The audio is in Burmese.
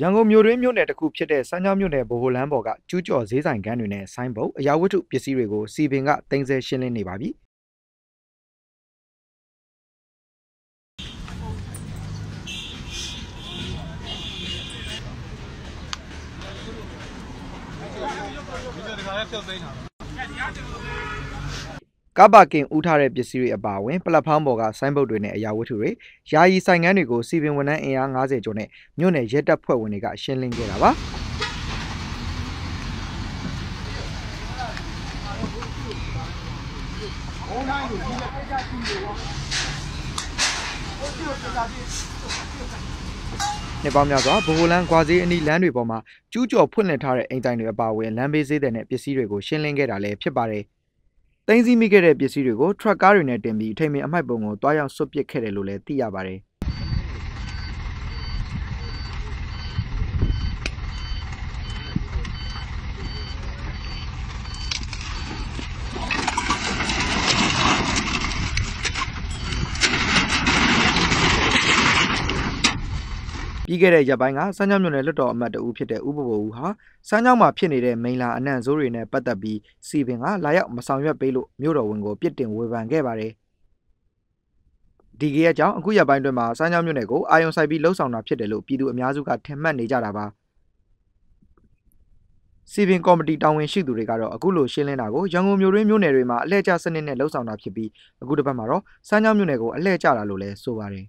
ရန်ကုန်မြို့တွင်းမြို့နယ်တစ်ခုဖြစ်တဲ့စမ်းချောင်းမြို့နယ်ဗဟိုလမ်းပေါ်ကကျူးကျော်ဈေးဆိုင်ခန်းတွေနဲ့ဆိုင်းဘုတ်အရာဝတ္ထုပစ္စည်းတွေကိုစီပင်ကတင်ဆက်ရှင်းလင်းနေပါပြီ ကပ္ပကင်ဦးထားတဲ့ပစ္စည်းတွေအပါအဝင်ပလက်ဖောင်းပေါ်ကဆိုင်းဘုတ်တွေနဲ့အရာဝတ္ထုတွေယာယီဆိုင်ငန်းတွေကိုစီပင်ဝန်ထမ်းအင်အား90ကျော်နဲ့မြို့နယ်ရဲတပ်ဖွဲ့ဝင်တွေကရှင်းလင်းခဲ့တာပါနေပေါင်းများစွာဗဟိုလန်းကွာဈေးအနီးလမ်းတွေပေါ်မှာကျူးကျော်ဖွင့်လှစ်ထားတဲ့အိမ်တိုင်တွေအပါအဝင်လမ်းဘေးဈေးတွေနဲ့ပစ္စည်းတွေကိုရှင်းလင်းခဲ့တာလည်းဖြစ်ပါတယ်။ တင်းစည်းမိခဲ့တဲ့ပစ္စည်းတွေကို ထရက်ကားတွေနဲ့တင်ပြီးထိမ်မင်အမိုက်ပုံကိုတွားရောက်ဆွတ်ပစ်ခဲ့တယ်လို့လည်း သိရပါတယ်။ ပြီးခဲ့တဲ့ရက်ပိုင်းကစမ်းချောင်းမြို့နယ်လွတ်တော်အမတ်တဦးဖြစ်တဲ့ဦးဘဘဦးဟာစမ်းချောင်းမှာဖြစ်နေတဲ့မိန်လာအနံ့ဆိုးတွေနဲ့ပတ်သက်ပြီးစီပင်ကလာရောက်မဆောင်ရွက်ပေးလို့မြို့တော်ဝန်ကိုပြစ်တင်ဝေဖန်ခဲ့ပါတယ်ဒီကရက်ကြောင့်အခုရက်ပိုင်းတွင်မှာစမ်းချောင်းမြို့နယ်ကိုအာယုံဆိုင်ပြီးလှုပ်ဆောင်တာဖြစ်တယ်လို့ပြည်သူအများစုကထင်မှတ်နေကြတာပါစီပင်ကော်မတီတာဝန်ရှိသူတွေကတော့အခုလိုရှင်းလင်းတာကိုရန်ကုန်မြို့တွင်းမြို့နယ်တွေမှာအလှည့်ကျစနစ်နဲ့လှုပ်ဆောင်တာဖြစ်ပြီးအခုတစ်ပတ်မှာတော့စမ်းချောင်းမြို့နယ်ကိုအလှည့်ကျတာလို့လည်းဆိုပါတယ်